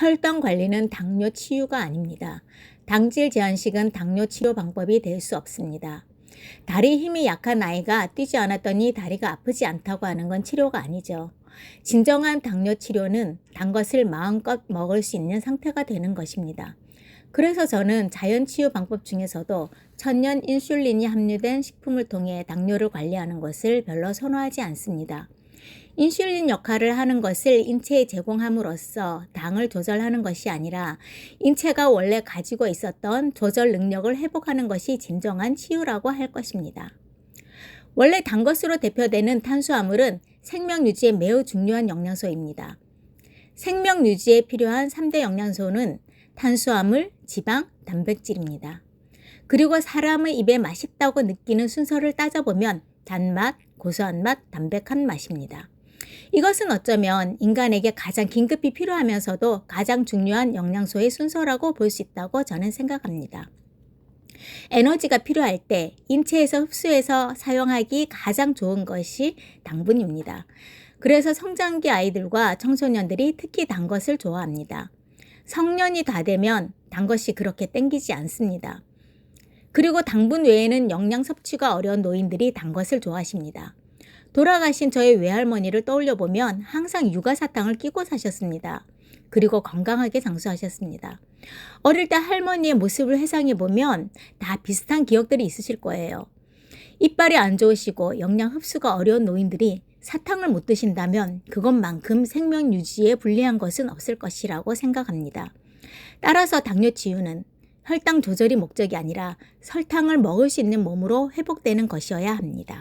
혈당 관리는 당뇨 치유가 아닙니다. 당질 제한식은 당뇨 치료 방법이 될 수 없습니다. 다리 힘이 약한 아이가 뛰지 않았더니 다리가 아프지 않다고 하는 건 치료가 아니죠. 진정한 당뇨 치료는 단 것을 마음껏 먹을 수 있는 상태가 되는 것입니다. 그래서 저는 자연 치유 방법 중에서도 천연 인슐린이 함유된 식품을 통해 당뇨를 관리하는 것을 별로 선호하지 않습니다. 인슐린 역할을 하는 것을 인체에 제공함으로써 당을 조절하는 것이 아니라 인체가 원래 가지고 있었던 조절 능력을 회복하는 것이 진정한 치유라고 할 것입니다. 원래 단 것으로 대표되는 탄수화물은 생명 유지에 매우 중요한 영양소입니다. 생명 유지에 필요한 3대 영양소는 탄수화물, 지방, 단백질입니다. 그리고 사람의 입에 맛있다고 느끼는 순서를 따져보면 단맛, 고소한 맛, 담백한 맛입니다. 이것은 어쩌면 인간에게 가장 긴급히 필요하면서도 가장 중요한 영양소의 순서라고 볼 수 있다고 저는 생각합니다. 에너지가 필요할 때 인체에서 흡수해서 사용하기 가장 좋은 것이 당분입니다. 그래서 성장기 아이들과 청소년들이 특히 단 것을 좋아합니다. 성년이 다 되면 단 것이 그렇게 땡기지 않습니다. 그리고 당분 외에는 영양 섭취가 어려운 노인들이 단 것을 좋아하십니다. 돌아가신 저의 외할머니를 떠올려 보면 항상 육아 사탕을 끼고 사셨습니다. 그리고 건강하게 장수하셨습니다. 어릴 때 할머니의 모습을 회상해 보면 다 비슷한 기억들이 있으실 거예요. 이빨이 안 좋으시고 영양 흡수가 어려운 노인들이 사탕을 못 드신다면 그것만큼 생명 유지에 불리한 것은 없을 것이라고 생각합니다. 따라서 당뇨 치유는 혈당 조절이 목적이 아니라 설탕을 먹을 수 있는 몸으로 회복되는 것이어야 합니다.